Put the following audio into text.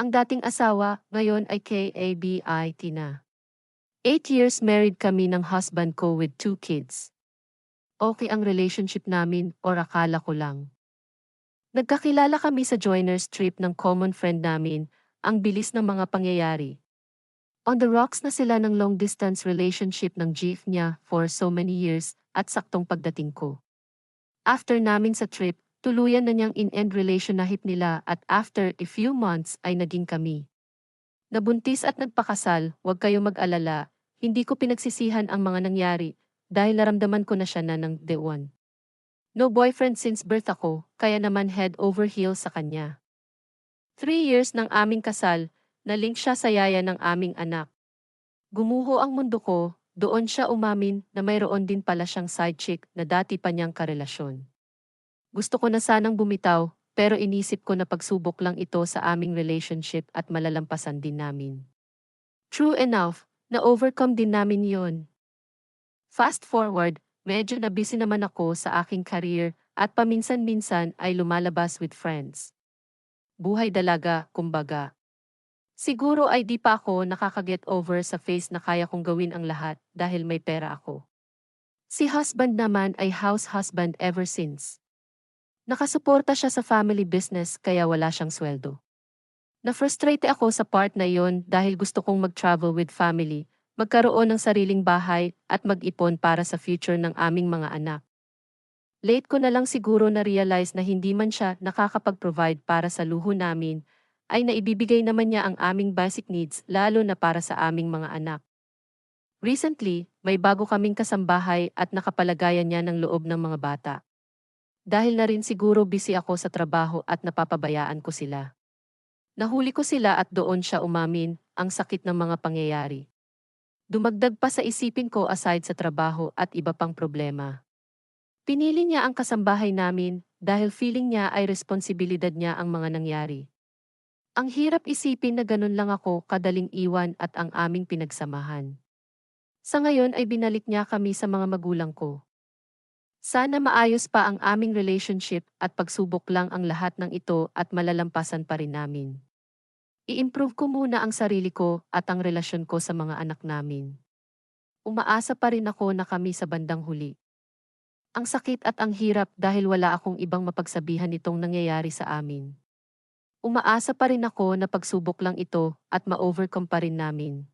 Ang dating asawa, ngayon ay KABIT na. Eight years married kami ng husband ko with two kids. Okay ang relationship namin or akala ko lang. Nagkakilala kami sa joiners trip ng common friend namin, ang bilis ng mga pangyayari. On the rocks na sila ng long distance relationship ng GF niya for so many years at saktong pagdating ko. After namin sa trip, tuluyan na niyang in-end relation na hit nila at after a few months ay naging kami. Nabuntis at nagpakasal, huwag kayo mag-alala, hindi ko pinagsisihan ang mga nangyari dahil naramdaman ko na siya na ng day one. No boyfriend since birth ako, kaya naman head over heels sa kanya. Three years ng aming kasal, nalink siya sa yaya ng aming anak. Gumuho ang mundo ko, doon siya umamin na mayroon din pala siyang side chick na dati pa niyang karelasyon. Gusto ko na sanang bumitaw, pero inisip ko na pagsubok lang ito sa aming relationship at malalampasan din namin. True enough, na-overcome din namin yon. Fast forward, medyo na busy naman ako sa aking career at paminsan-minsan ay lumalabas with friends. Buhay dalaga, kumbaga. Siguro ay di pa ako nakakaget over sa face na kaya kong gawin ang lahat dahil may pera ako. Si husband naman ay house husband ever since. Nakasuporta siya sa family business kaya wala siyang sweldo. Na-frustrate ako sa part na yon dahil gusto kong mag-travel with family, magkaroon ng sariling bahay at mag-ipon para sa future ng aming mga anak. Late ko na lang siguro na-realize na hindi man siya nakakapag-provide para sa luho namin ay naibibigay naman niya ang aming basic needs lalo na para sa aming mga anak. Recently, may bago kaming kasambahay at nakapalagayan niya ng loob ng mga bata. Dahil na rin siguro busy ako sa trabaho at napapabayaan ko sila. Nahuli ko sila at doon siya umamin, ang sakit ng mga pangyayari. Dumagdag pa sa isipin ko aside sa trabaho at iba pang problema. Pinili niya ang kasambahay namin dahil feeling niya ay responsibilidad niya ang mga nangyari. Ang hirap isipin na ganun lang ako kadaling iwan at ang aming pinagsamahan. Sa ngayon ay binalik niya kami sa mga magulang ko. Sana maayos pa ang aming relationship at pagsubok lang ang lahat ng ito at malalampasan pa rin namin. I-improve ko muna ang sarili ko at ang relasyon ko sa mga anak namin. Umaasa pa rin ako na kami sa bandang huli. Ang sakit at ang hirap dahil wala akong ibang mapagsabihan itong nangyayari sa amin. Umaasa pa rin ako na pagsubok lang ito at ma-overcome pa rin namin.